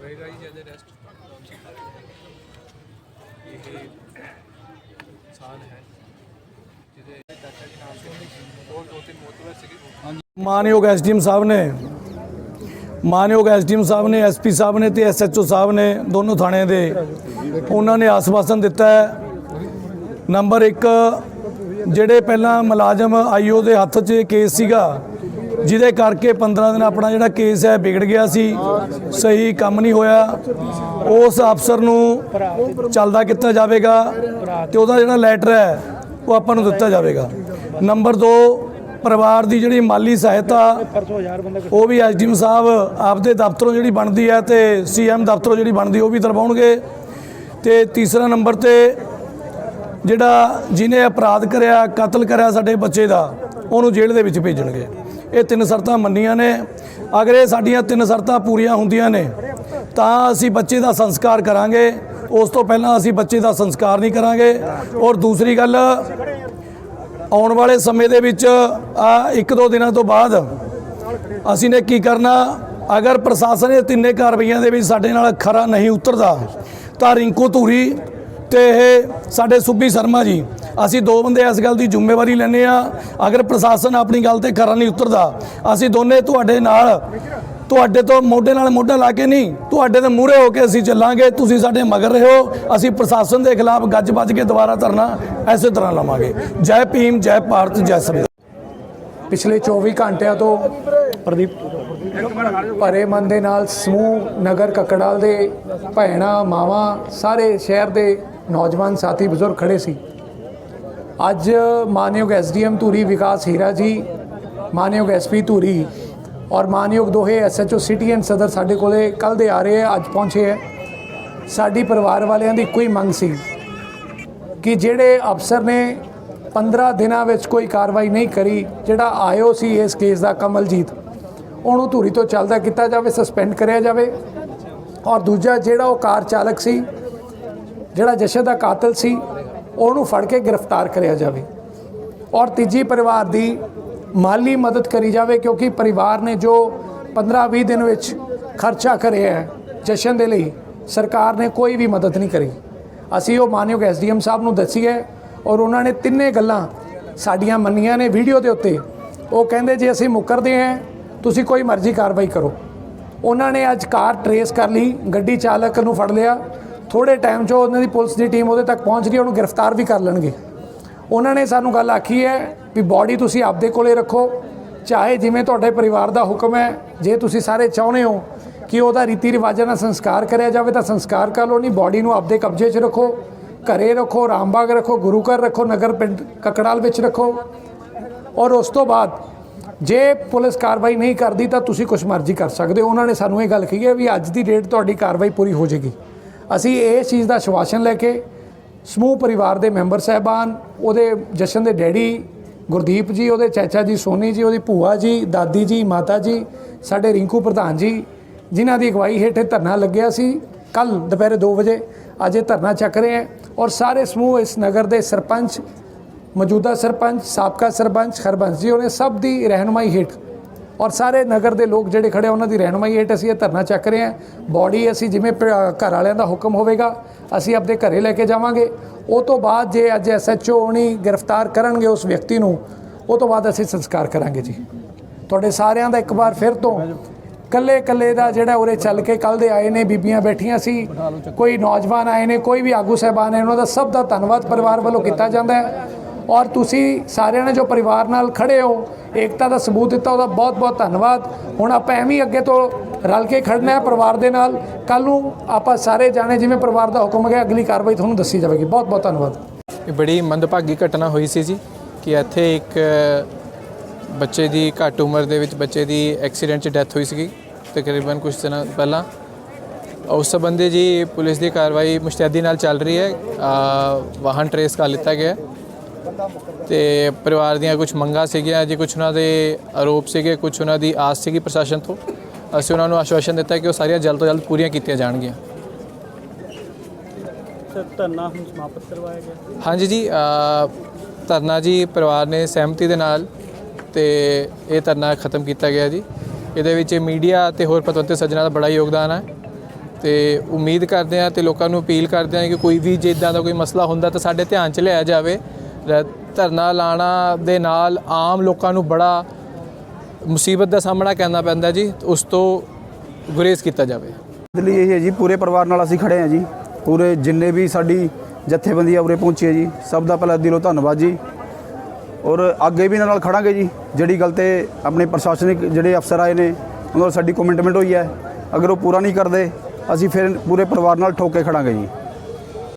ਹੋਏਗਾ ਹੀ ਜਦ ਰੈਸਟ ਇਹ ਇਨਸਾਨ ਹੈ, ਜਿਹਦੇ ਚਾਚਾ ਜੀ ਨਾਮ ਸੀ ਹੋਰ ਦੋ ਤਿੰਨ ਮੋਤਬਰ ਸੀਗੇ। ਮਾਨਯੋਗ ਐਸਡੀਐਮ ਸਾਹਿਬ ਨੇ, ਮਾਨਯੋਗ ਐਸਡੀਐਮ ਸਾਹਿਬ ਨੇ, ਐਸਪੀ ਸਾਹਿਬ ਨੇ ਤੇ ਐਸਐਚਓ ਸਾਹਿਬ ਨੇ ਦੋਨੋਂ ਥਾਣੇ ਦੇ, ਉਹਨਾਂ ਨੇ ਆਸਵਾਸਨ ਦਿੱਤਾ ਹੈ। ਨੰਬਰ 1 ਜਿਹੜੇ ਪਹਿਲਾਂ ਮੁਲਾਜ਼ਮ ਆਈਓ ਦੇ ਹੱਥ 'ਚ ਕੇਸ ਸੀਗਾ ਜਿਹਦੇ ਕਰਕੇ 15 ਦਿਨ ਆਪਣਾ ਜਿਹੜਾ ਕੇਸ ਹੈ ਵਿਗੜ ਗਿਆ ਸੀ, ਸਹੀ ਕੰਮ ਨਹੀਂ ਹੋਇਆ। ਉਸ ਅਫਸਰ ਨੂੰ ਚੱਲਦਾ ਕੀਤਾ ਜਾਵੇਗਾ ਤੇ ਉਹਦਾ ਜਿਹੜਾ ਲੈਟਰ ਹੈ, ਉਹ ਆਪਾਂ ਨੂੰ ਦਿੱਤਾ ਜਾਵੇਗਾ। ਨੰਬਰ 2 ਪਰਿਵਾਰ ਦੀ ਜਿਹੜੀ ਮਾਲੀ ਸਹਾਇਤਾ, ਉਹ ਵੀ ਐਸਡੀਐਮ ਸਾਹਿਬ ਆਪਦੇ ਦਫ਼ਤਰੋਂ ਜਿਹੜੀ ਬਣਦੀ ਹੈ ਤੇ ਸੀਐਮ ਦਫ਼ਤਰੋਂ ਜਿਹੜੀ ਬਣਦੀ, ਉਹ ਵੀ ਦਰਵਾਉਣਗੇ। ਤੇ ਤੀਸਰਾ ਨੰਬਰ ਤੇ ਜਿਹੜਾ ਜਿਹਨੇ ਅਪਰਾਧ ਕਰਿਆ, ਕਤਲ ਕਰਿਆ ਸਾਡੇ ਬੱਚੇ ਦਾ, ਉਹਨੂੰ ਜੇਲ੍ਹ ਦੇ ਵਿੱਚ ਭੇਜਣਗੇ। ਇਹ ਤਿੰਨ ਸ਼ਰਤਾਂ ਮੰਨੀਆਂ ਨੇ। ਅਗਰ ਇਹ ਸਾਡੀਆਂ ਤਿੰਨ ਸ਼ਰਤਾਂ ਪੂਰੀਆਂ ਹੁੰਦੀਆਂ ਨੇ, ਤਾਂ ਅਸੀਂ ਬੱਚੇ ਦਾ ਸੰਸਕਾਰ ਕਰਾਂਗੇ। ਉਸ ਤੋਂ ਪਹਿਲਾਂ ਅਸੀਂ ਬੱਚੇ ਦਾ ਸੰਸਕਾਰ ਨਹੀਂ ਕਰਾਂਗੇ। ਔਰ ਦੂਸਰੀ ਗੱਲ, ਆਉਣ ਵਾਲੇ ਸਮੇਂ ਦੇ ਵਿੱਚ, ਆ ਇੱਕ ਦੋ ਦਿਨਾਂ ਤੋਂ ਬਾਅਦ ਅਸੀਂ ਨੇ ਕੀ ਕਰਨਾ, ਅਗਰ ਪ੍ਰਸ਼ਾਸਨ ਇਹ ਤਿੰਨੇ ਕਾਰਵਾਈਆਂ ਦੇ ਵਿੱਚ ਸਾਡੇ ਨਾਲ ਖਰਾ ਨਹੀਂ ਉਤਰਦਾ, ਤਾਂ ਰਿੰਕੂ ਧੂਰੀ ਤੇ ਇਹ ਸਾਡੇ ਸੁੱਬੀ ਸ਼ਰਮਾ ਜੀ, ਅਸੀਂ ਦੋ ਬੰਦੇ ਇਸ ਗੱਲ ਦੀ ਜ਼ਿੰਮੇਵਾਰੀ ਲੈਂਦੇ ਆ ਅਗਰ ਪ੍ਰਸ਼ਾਸਨ ਆਪਣੀ ਗੱਲ ਤੇ ਖਰਾ ਨਹੀਂ ਉਤਰਦਾ, ਅਸੀਂ ਦੋਨੇ ਤੁਹਾਡੇ ਨਾਲ, ਤੁਹਾਡੇ ਤੋਂ ਮੋਢੇ ਨਾਲ ਮੋਢਾ ਲਾ ਕੇ ਨਹੀਂ, ਤੁਹਾਡੇ ਦੇ ਮੂਹਰੇ ਹੋ ਕੇ ਅਸੀਂ ਚੱਲਾਂਗੇ, ਤੁਸੀਂ ਸਾਡੇ ਮਗਰ ਰਹੋ, ਅਸੀਂ ਪ੍ਰਸ਼ਾਸਨ ਦੇ ਖਿਲਾਫ ਗੱਜ ਵੱਜ ਕੇ ਦੁਬਾਰਾ ਧਰਨਾ ਐਸੇ ਤਰ੍ਹਾਂ ਲਵਾਂਗੇ। ਜੈ ਭੀਮ, ਜੈ ਭਾਰਤ, ਜੈ ਸੰਵਿਧਾਨ। ਪਿਛਲੇ 24 ਘੰਟਿਆਂ ਤੋਂ ਪ੍ਰਦੀਪ, ਭਰੇ ਮਨ ਦੇ ਨਾਲ ਸਮੂਹ, ਨਗਰ ਕਕੜਾਲ ਦੇ ਭੈਣਾਂ, ਮਾਵਾਂ, ਸਾਰੇ ਸ਼ਹਿਰ ਦੇ ਨੌਜਵਾਨ ਸਾਥੀ ਬਜ਼ੁਰਗ ਖੜੇ ਸੀ। ਅੱਜ ਮਾਨਯੋਗ ਐਸਡੀਐਮ ਧੂਰੀ ਵਿਕਾਸ ਹੀਰਾ ਜੀ, ਮਾਨਯੋਗ ਐਸਪੀ ਧੂਰੀ ਔਰ ਮਾਨਯੋਗ ਦੋਹੇ ਐਸਐਚਓ ਸਿਟੀ ਐਂਡ ਸਦਰ ਸਾਡੇ ਕੋਲੇ ਕੱਲ ਦੇ ਆ ਰਹੇ ਆ, ਅੱਜ ਪਹੁੰਚੇ ਹੈ ਸਾਡੀ ਪਰਿਵਾਰ ਵਾਲਿਆਂ ਦੀ ਇੱਕੋ ਹੀ ਮੰਗ ਸੀ ਕਿ ਜਿਹੜੇ ਅਫਸਰ ਨੇ 15 ਦਿਨਾਂ ਵਿੱਚ ਕੋਈ ਕਾਰਵਾਈ ਨਹੀਂ ਕਰੀ, ਜਿਹੜਾ ਆਇਓ ਸੀ ਇਸ ਕੇਸ ਦਾ ਕਮਲਜੀਤ, ਉਹਨੂੰ ਧੂਰੀ ਤੋਂ ਚੱਲਦਾ ਕੀਤਾ ਜਾਵੇ, ਸਸਪੈਂਡ ਕਰਿਆ ਜਾਵੇ ਔਰ ਦੂਜਾ ਜਿਹੜਾ ਉਹ ਕਾਰ ਚਾਲਕ ਸੀ ਜਿਹੜਾ ਜਸ਼ਨ ਦਾ ਕਾਤਲ ਸੀ, ਉਹਨੂੰ ਫੜ ਕੇ ਗ੍ਰਿਫਤਾਰ ਕਰਿਆ ਜਾਵੇ। ਔਰ ਤੀਜੀ ਪਰਿਵਾਰ ਦੀ ਮਾਲੀ ਮਦਦ ਕਰੀ ਜਾਵੇ, ਕਿਉਂਕਿ ਪਰਿਵਾਰ ਨੇ ਜੋ 15-20 ਦਿਨ ਵਿੱਚ ਖਰਚਾ ਕਰਿਆ ਹੈ ਜਸ਼ਨ ਦੇ ਲਈ, ਸਰਕਾਰ ਨੇ ਕੋਈ ਵੀ ਮਦਦ ਨਹੀਂ ਕਰੀ। ਅਸੀਂ ਉਹ ਮਾਨਯੋਗ ਐਸਡੀਐਮ ਸਾਹਿਬ ਨੂੰ ਦੱਸੀ ਹੈ ਔਰ ਉਹਨਾਂ ਨੇ ਤਿੰਨੇ ਗੱਲਾਂ ਸਾਡੀਆਂ ਮੰਨੀਆਂ ਨੇ ਵੀਡੀਓ ਦੇ ਉੱਤੇ। ਉਹ ਕਹਿੰਦੇ, ਜੇ ਅਸੀਂ ਮੁਕਰਦੇ ਹਾਂ, ਤੁਸੀਂ ਕੋਈ ਮਰਜ਼ੀ ਕਾਰਵਾਈ ਕਰੋ। ਉਹਨਾਂ ਨੇ ਅੱਜ ਕਾਰ ਟਰੇਸ ਕਰ ਲਈ, ਗੱਡੀ ਚਾਲਕ ਨੂੰ ਫੜ ਲਿਆ। ਥੋੜੇ ਟਾਈਮ 'ਚ ਉਹਨਾਂ ਦੀ ਪੁਲਿਸ ਦੀ ਟੀਮ ਉਹਦੇ ਤੱਕ ਪਹੁੰਚ ਗਈ, ਉਹਨੂੰ ਗ੍ਰਿਫਤਾਰ ਵੀ ਕਰ ਲੈਣਗੇ। ਉਹਨਾਂ ਨੇ ਸਾਨੂੰ ਗੱਲ ਆਖੀ ਹੈ ਵੀ ਬਾਡੀ ਤੁਸੀਂ ਆਪਦੇ ਕੋਲੇ ਰੱਖੋ, ਚਾਹੇ ਜਿਵੇਂ ਤੁਹਾਡੇ ਪਰਿਵਾਰ ਦਾ ਹੁਕਮ ਹੈ, ਜੇ ਤੁਸੀਂ ਸਾਰੇ ਚਾਹੁੰਦੇ ਹੋ ਕਿ ਉਹਦਾ ਰੀਤੀ ਰਿਵਾਜਾਂ ਨਾਲ ਸੰਸਕਾਰ ਕਰਿਆ ਜਾਵੇ ਤਾਂ ਸੰਸਕਾਰ ਕਰ ਲਓ, ਨਹੀਂ ਬਾਡੀ ਨੂੰ ਆਪਦੇ ਕਬਜ਼ੇ 'ਚ ਰੱਖੋ, ਘਰੇ ਰੱਖੋ, ਰਾਮਬਾਗ ਰੱਖੋ, ਗੁਰੂ ਘਰ ਰੱਖੋ, ਨਗਰ ਪਿੰਡ ਕਕੜਾਲ ਵਿੱਚ ਰੱਖੋ। ਔਰ ਉਸ ਤੋਂ ਬਾਅਦ ਜੇ ਪੁਲਿਸ ਕਾਰਵਾਈ ਨਹੀਂ ਕਰਦੀ ਤਾਂ ਤੁਸੀਂ ਕੁਝ ਮਰਜ਼ੀ ਕਰ ਸਕਦੇ ਹੋ। ਉਹਨਾਂ ਨੇ ਸਾਨੂੰ ਇਹ ਗੱਲ ਕਹੀ ਹੈ ਵੀ ਅੱਜ ਦੀ ਡੇਟ ਤੁਹਾਡੀ ਕਾਰਵਾਈ ਪੂਰੀ ਹੋ ਜਾਏਗੀ। ਅਸੀਂ ਇਹ ਚੀਜ਼ ਦਾ ਸ਼ਵਾਸਨ ਲੈ ਕੇ ਸਮੂਹ ਪਰਿਵਾਰ ਦੇ ਮੈਂਬਰ ਸਹਿਬਾਨ, ਉਹਦੇ ਜਸ਼ਨ ਦੇ ਡੈਡੀ ਗੁਰਦੀਪ ਜੀ, ਉਹਦੇ ਚਾਚਾ ਜੀ ਸੋਨੀ ਜੀ, ਉਹਦੀ ਭੂਆ ਜੀ, ਦਾਦੀ ਜੀ, ਮਾਤਾ ਜੀ, ਸਾਡੇ ਰਿੰਕੂ ਪ੍ਰਧਾਨ ਜੀ, ਜਿਨ੍ਹਾਂ ਦੀ ਅਗਵਾਈ ਹੇਠ ਇਹ ਧਰਨਾ ਲੱਗਿਆ ਸੀ। ਕੱਲ ਦੁਪਹਿਰੇ 2 ਵਜੇ ਅੱਜ ਇਹ ਧਰਨਾ ਚੱਕ ਰਹੇ ਹੈ ਔਰ ਸਾਰੇ ਸਮੂਹ ਇਸ ਨਗਰ ਦੇ ਸਰਪੰਚ, ਮੌਜੂਦਾ ਸਰਪੰਚ, ਸਾਬਕਾ ਸਰਪੰਚ ਹਰਬੰਸ ਜੀ, ਉਹਨੇ ਸਭ ਦੀ ਰਹਿਨਮਾਈ ਹੇਠ ਔਰ ਸਾਰੇ ਨਗਰ ਦੇ ਲੋਕ ਜਿਹੜੇ ਖੜੇ ਉਹਨਾਂ ਦੀ ਰਹਿਨਮਾਈ ਹੇਠ ਅਸੀਂ ਇਹ ਧਰਨਾ ਚੱਕ ਰਹੇ ਹਾਂ। ਬਾਡੀ ਅਸੀਂ ਜਿਵੇਂ ਪ- ਘਰ ਵਾਲਿਆਂ ਦਾ ਹੁਕਮ ਹੋਵੇਗਾ, ਅਸੀਂ ਆਪਣੇ ਘਰੇ ਲੈ ਕੇ ਜਾਵਾਂਗੇ। ਉਹ ਤੋਂ ਬਾਅਦ ਜੇ ਅੱਜ ਐਸਐਚਓ ਉਹਨੀ ਗ੍ਰਿਫਤਾਰ ਕਰਨਗੇ ਉਸ ਵਿਅਕਤੀ ਨੂੰ, ਉਹ ਤੋਂ ਬਾਅਦ ਅਸੀਂ ਸੰਸਕਾਰ ਕਰਾਂਗੇ ਜੀ। ਤੁਹਾਡੇ ਸਾਰਿਆਂ ਦਾ ਇੱਕ ਵਾਰ ਫਿਰ ਤੋਂ ਕੱਲੇ ਕੱਲੇ ਦਾ ਜਿਹੜਾ ਉਰੇ ਚੱਲ ਕੇ ਕੱਲ ਦੇ ਆਏ ਨੇ, ਬੀਬੀਆਂ ਬੈਠੀਆਂ ਸੀ, ਕੋਈ ਨੌਜਵਾਨ ਆਏ ਨੇ, ਕੋਈ ਵੀ ਆਗੂ ਸਹਿਬਾਨ ਹੈ ਉਹਨਾਂ ਦਾ ਸਭ ਦਾ ਧੰਨਵਾਦ ਪਰਿਵਾਰ ਵੱਲੋਂ ਕੀਤਾ ਜਾਂਦਾ ਹੈ। ਔਰ ਤੁਸੀਂ ਸਾਰਿਆਂ ਨੇ ਜੋ ਪਰਿਵਾਰ ਨਾਲ ਖੜੇ ਹੋ ਏਕਤਾ ਦਾ ਸਬੂਤ ਦਿੱਤਾ, ਉਹਦਾ ਬਹੁਤ ਬਹੁਤ ਧੰਨਵਾਦ। ਹੁਣ ਆਪਾਂ ਐਵੇਂ ਅੱਗੇ ਤੋਂ ਰਲ ਕੇ ਖੜਨਾ ਹੈ ਪਰਿਵਾਰ ਦੇ ਨਾਲ। ਕੱਲ ਨੂੰ ਆਪਾਂ ਸਾਰੇ ਜਾਣੇ ਜਿਵੇਂ ਪਰਿਵਾਰ ਦਾ ਹੁਕਮ ਹੈ ਅਗਲੀ ਕਾਰਵਾਈ ਤੁਹਾਨੂੰ ਦੱਸੀ ਜਾਵੇਗੀ। ਬਹੁਤ ਬਹੁਤ ਧੰਨਵਾਦ। ਇਹ ਬੜੀ ਮੰਦਭਾਗੀ ਘਟਨਾ ਹੋਈ ਸੀ ਜੀ, ਕਿ ਇੱਥੇ ਇੱਕ ਬੱਚੇ ਦੀ ਘੱਟ ਉਮਰ ਦੇ ਵਿੱਚ ਬੱਚੇ ਦੀ ਐਕਸੀਡੈਂਟ 'ਚ ਡੈਥ ਹੋਈ ਸੀਗੀ, ਤਕਰੀਬਨ ਕੁਝ ਦਿਨਾਂ ਪਹਿਲਾਂ। ਉਸ ਸੰਬੰਧੀ ਜੀ ਪੁਲਿਸ ਦੀ ਕਾਰਵਾਈ ਮੁਸ਼ਤੈਦੀ ਨਾਲ ਚੱਲ ਰਹੀ ਹੈ। ਵਾਹਨ ਟਰੇਸ ਕਰ ਲਿੱਤਾ ਗਿਆ ਤੇ ਪਰਿਵਾਰ ਦੀਆਂ ਕੁਝ ਮੰਗਾਂ ਸੀਗੀਆਂ ਜੀ ਕੁਝ ਉਹਨਾਂ ਦੇ ਆਰੋਪ ਸੀਗੇ ਕੁਝ ਉਹਨਾਂ ਦੀ ਆਸ ਸੀਗੀ ਪ੍ਰਸ਼ਾਸਨ ਤੋਂ ਅਸੀਂ ਉਹਨਾਂ ਨੂੰ ਆਸ਼ਵਾਸਨ ਦਿੱਤਾ ਕਿ ਉਹ ਸਾਰੀਆਂ ਜਲਦ ਤੋਂ ਜਲਦ ਪੂਰੀਆਂ ਕੀਤੀਆਂ ਜਾਣਗੀਆਂ। ਸਰ ਧਰਨਾ ਹੁਣ ਸਮਾਪਤ ਕਰਵਾਇਆ ਗਿਆ। ਹਾਂਜੀ ਜੀ ਧਰਨਾ ਜੀ ਪਰਿਵਾਰ ਨੇ ਸਹਿਮਤੀ ਦੇ ਨਾਲ ਤੇ ਇਹ ਧਰਨਾ ਖਤਮ ਕੀਤਾ ਗਿਆ ਜੀ। ਇਹਦੇ ਵਿੱਚ ਮੀਡੀਆ ਤੇ ਹੋਰ ਪਤਵੰਤੇ ਸੱਜਣਾ ਦਾ ਬੜਾ ਯੋਗਦਾਨ ਹੈ ਤੇ ਉਮੀਦ ਕਰਦੇ ਹਾਂ ਤੇ ਲੋਕਾਂ ਨੂੰ ਅਪੀਲ ਕਰਦੇ ਹਾਂ ਕਿ ਕੋਈ ਵੀ ਜੇ ਇੱਦਾਂ ਦਾ ਕੋਈ ਮਸਲਾ ਹੁੰਦਾ ਤਾਂ ਸਾਡੇ ਧਿਆਨ 'ਚ ਲਿਆਇਆ ਜਾਵੇ। ਧਰਨਾ ਲਾਣਾ ਦੇ ਨਾਲ ਆਮ ਲੋਕਾਂ ਨੂੰ ਬੜਾ ਮੁਸੀਬਤ ਦਾ ਸਾਹਮਣਾ ਕਰਨਾ ਪੈਂਦਾ ਜੀ, ਉਸ ਤੋਂ ਗੁਰੇਜ਼ ਕੀਤਾ ਜਾਵੇ। ਲਈ ਇਹ ਹੈ ਜੀ, ਪੂਰੇ ਪਰਿਵਾਰ ਨਾਲ ਅਸੀਂ ਖੜੇ ਹਾਂ ਜੀ। ਪੂਰੇ ਜਿੰਨੇ ਵੀ ਸਾਡੀ ਜਥੇਬੰਦੀਆਂ ਉਰੇ ਪਹੁੰਚੀ ਹੈ ਜੀ। ਸਭ ਦਾ ਪਹਿਲਾਂ ਦਿਲੋਂ ਧੰਨਵਾਦ ਜੀ। ਔਰ ਅੱਗੇ ਵੀ ਇਹਨਾਂ ਨਾਲ ਖੜਾਂਗੇ ਜੀ। ਜਿਹੜੀ ਗੱਲ ਤੇ ਆਪਣੇ ਪ੍ਰਸ਼ਾਸਨਿਕ ਜਿਹੜੇ ਅਫਸਰ ਆਏ ਨੇ, ਉਹਨਾਂ ਨਾਲ ਸਾਡੀ ਕਮਿਟਮੈਂਟ ਹੋਈ ਹੈ। ਅਗਰ ਉਹ ਪੂਰਾ ਨਹੀਂ ਕਰਦੇ, ਅਸੀਂ ਫਿਰ ਪੂਰੇ ਪਰਿਵਾਰ ਨਾਲ ਠੋਕ ਕੇ ਖੜਾਂਗੇ ਜੀ।